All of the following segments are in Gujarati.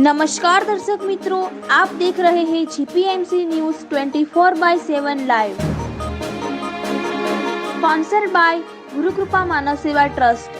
નમસ્કાર દર્શક મિત્રો, આપ દેખ રહે હે GPMC news 24 by seven live. Sponsor by Gurukrupa Manav Seva trust.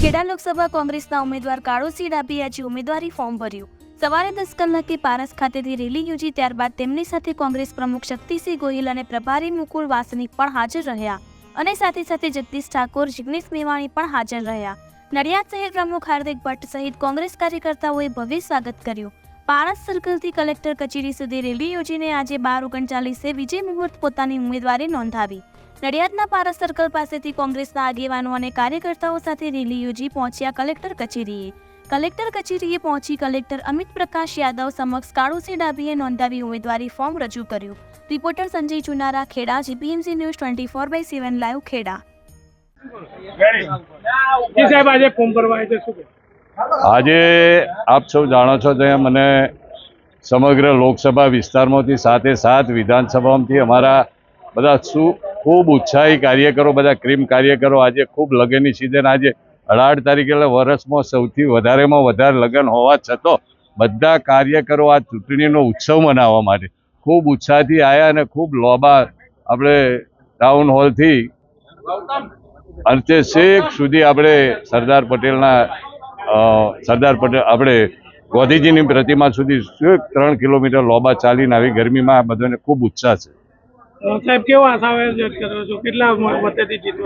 Kheda Lok Sabha કોંગ્રેસના ઉમેદવાર કાળુસિંહ ડાભીએ આજે ઉમેદવારી ફોર્મ ભર્યું. સવારે દસ કલાકે પારસ ખાતેથી રેલી યોજી, ત્યારબાદ તેમની સાથે કોંગ્રેસ પ્રમુખ શક્તિસિંહ ગોહિલ અને પ્રભારી મુકુલ વાસની પણ હાજર રહ્યા. અને સાથે સાથે જગદીશ ઠાકોર, જિગ્નેશ મેવાણી પણ હાજર રહ્યા. નડિયાદ શહેર પ્રમુખ હાર્દિક ભટ્ટ સહિત કોંગ્રેસ કાર્યકર્તાઓએ ભવ્ય સ્વાગત કર્યું. પારસ સર્કલથી કલેક્ટર કચેરી સુધી રેલી યોજીને આજે બાર ઓગણચાલીસે વિજય મુહૂર્ત પોતાની ઉમેદવારી નોંધાવી. નડિયાદના પારસ સર્કલ પાસેથી કોંગ્રેસના આગેવાનો અને કાર્યકર્તાઓ સાથે રેલી યોજી પહોંચ્યા કલેક્ટર કચેરીએ. કલેક્ટર કચેરીએ પહોંચી કલેક્ટર અમિત પ્રકાશ યાદવ સમક્ષ કાળુસિંહ ડાભીએ નોંધાવી ઉમેદવારી ફોર્મ રજૂ કર્યું. Reporter Sanjay Chunara Kheda, GPMC news twenty four by seven live Kheda. આજે આપ સૌ જાણો છો તેમ મને સમગ્ર લોકસભા વિસ્તારમાંથી સાથે સાત વિધાનસભામાંથી અમારા બધા શું ખૂબ ઉત્સાહી કાર્યકરો, બધા ક્રીમ કાર્યકરો આજે ખૂબ લગ્નની સિઝન આજે અઢાર તારીખે એટલે વર્ષમાં સૌથી વધારેમાં વધારે લગ્ન હોવા છતાં બધા કાર્યકરો આ ચૂંટણીનો ઉત્સવ મનાવવા માટે ખૂબ ઉત્સાહથી આવ્યા અને ખૂબ લોબા આપણે ટાઉન હોલથી અંતે છેક સુધી આપણે સરદાર પટેલના સરદાર પટેલ આપણે ગોધીજીની પ્રતિમા સુધી છેક ત્રણ કિલોમીટર લોબા ચાલીને આવી. ગરમીમાં બધાને ખૂબ ઉત્સાહ છે.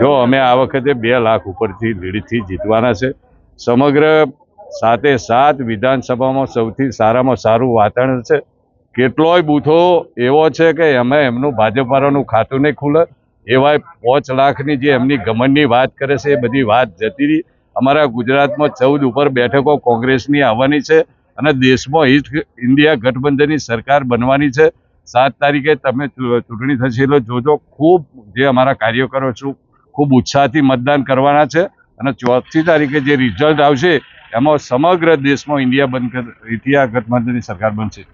જો અમે આ વખતે બે લાખ ઉપરથી લીડથી જીતવાના છે. સમગ્ર સાતે સાત વિધાનસભામાં સૌથી સારામાં સારું વાતાવરણ છે. કેટલોય બૂથો એવો છે કે અમે એમનું ભાજપવાળાનું ખાતું નહીં ખુલે. એવા પાંચ લાખની જે એમની ગમનની વાત કરે છે, એ બધી વાત જતી રહી. અમારા ગુજરાતમાં ચૌદ ઉપર બેઠકો કોંગ્રેસની આવવાની છે અને દેશમાં હિત ઇન્ડિયા ગઠબંધનની સરકાર બનવાની છે. સાત તારીખે તમે ચૂંટણી થશે એટલે જોજો, ખૂબ જે અમારા કાર્યકરો છું, ખૂબ ઉત્સાહથી મતદાન કરવાના છે અને ચોથી તારીખે જે રિઝલ્ટ આવશે, એમાં સમગ્ર દેશમાં ઇન્ડિયા બંધ ઇન્ડિયા ગઠબંધનની સરકાર બનશે.